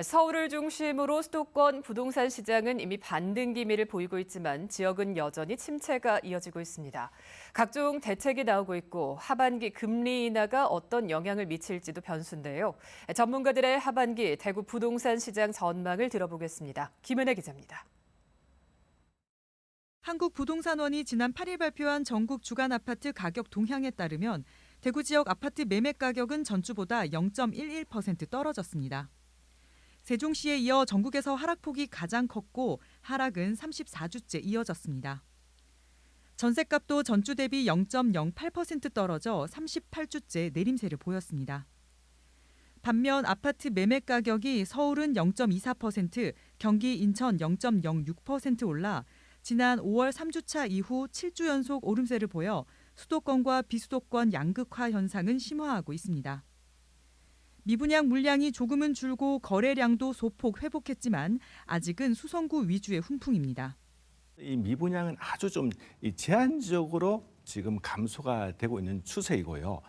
서울을 중심으로 수도권 부동산 시장은 이미 반등 기미를 보이고 있지만 지역은 여전히 침체가 이어지고 있습니다. 각종 대책이 나오고 있고 하반기 금리 인하가 어떤 영향을 미칠지도 변수인데요. 전문가들의 하반기 대구 부동산 시장 전망을 들어보겠습니다. 김은혜 기자입니다. 한국부동산원이 지난 8일 발표한 전국 주간 아파트 가격 동향에 따르면 대구 지역 아파트 매매 가격은 전주보다 0.11% 떨어졌습니다. 세종시에 이어 전국에서 하락폭이 가장 컸고 하락은 34주째 이어졌습니다. 전셋값도 전주 대비 0.08% 떨어져 38주째 내림세를 보였습니다. 반면 아파트 매매 가격이 서울은 0.24%, 경기 인천 0.06% 올라 지난 5월 3주차 이후 7주 연속 오름세를 보여 수도권과 비수도권 양극화 현상은 심화하고 있습니다. 미분양 물량이 조금은 줄고 거래량도 소폭 회복했지만 아직은 수성구 위주의 훈풍입니다. 이 미분양은 아주 좀이 제한적으로 지금 감소가 되고 있는 추세이고요.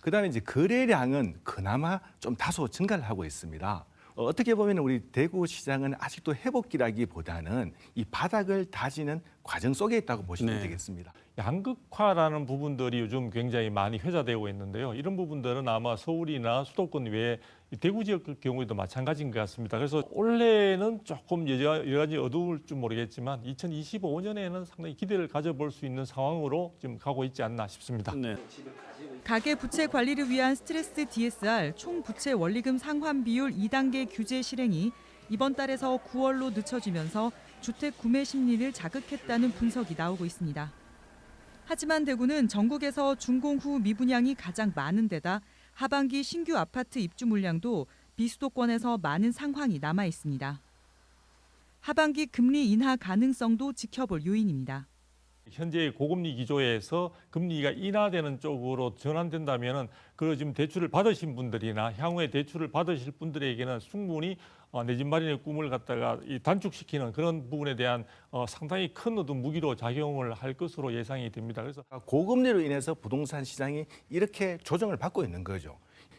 그다음에 이제 거래량은 그나마 좀 다소 증가를 하고 있습니다. 어, 어떻게 보면 우리 대구 시장은 아직도 회복기라기보다는 이 바닥을 다지는 과정 속에 있다고 보시면 네. 되겠습니다. 양극화라는 부분들이 요즘 굉장히 많이 회자되고 있는데요. 이런 부분들은 아마 서울이나 수도권 외에 이 대구 지역 경우에도 마찬가지인 것 같습니다. 그래서 올해는 조금 여러 가지 어두울 줄 모르겠지만 2025년에는 상당히 기대를 가져볼 수 있는 상황으로 지금 가고 있지 않나 싶습니다. 네. 가계 부채 관리를 위한 스트레스 DSR 총 부채 원리금 상환 비율 2단계 규제 실행이 이번 달에서 9월로 늦춰지면서 주택 구매 심리를 자극했다는 분석이 나오고 있습니다. 하지만 대구는 전국에서 준공 후 미분양이 가장 많은 데다 하반기 신규 아파트 입주 물량도 비수도권에서 많은 상황이 남아 있습니다. 하반기 금리 인하 가능성도 지켜볼 요인입니다. 현재 고금리 기조에서 금리가 인하되는 쪽으로 전환된다면은 그 지금 대출을 받으신 분들이나 향후에 대출을 받으실 분들에게는 충분히 어, 내 집 마련의 꿈을 갖다가 이 단축시키는 그런 부분에 대한 어, 상당히 큰 어떤 무기로 작용을 할 것으로 예상이 됩니다. 그래서 고금리로 인해서 부동산 시장이 이렇게 조정을 받고 있는 거죠.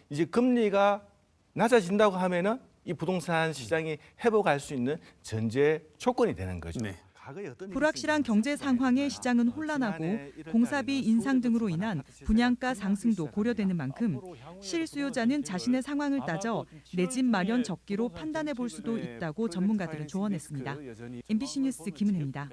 이제 금리가 낮아진다고 하면은 이 부동산 시장이 회복할 수 있는 전제 조건이 되는 거죠. 네. 불확실한 경제 상황에. 시장은 어, 혼란하고 공사비 인상 등으로 인한 분양가 상승도. 고려되는 만큼 실수요자는 자신의 상황을 따져 내 집 마련 적기로 판단해 볼 수도 있다고 전문가들은 조언했습니다. 여전히 MBC 뉴스 김은혜입니다.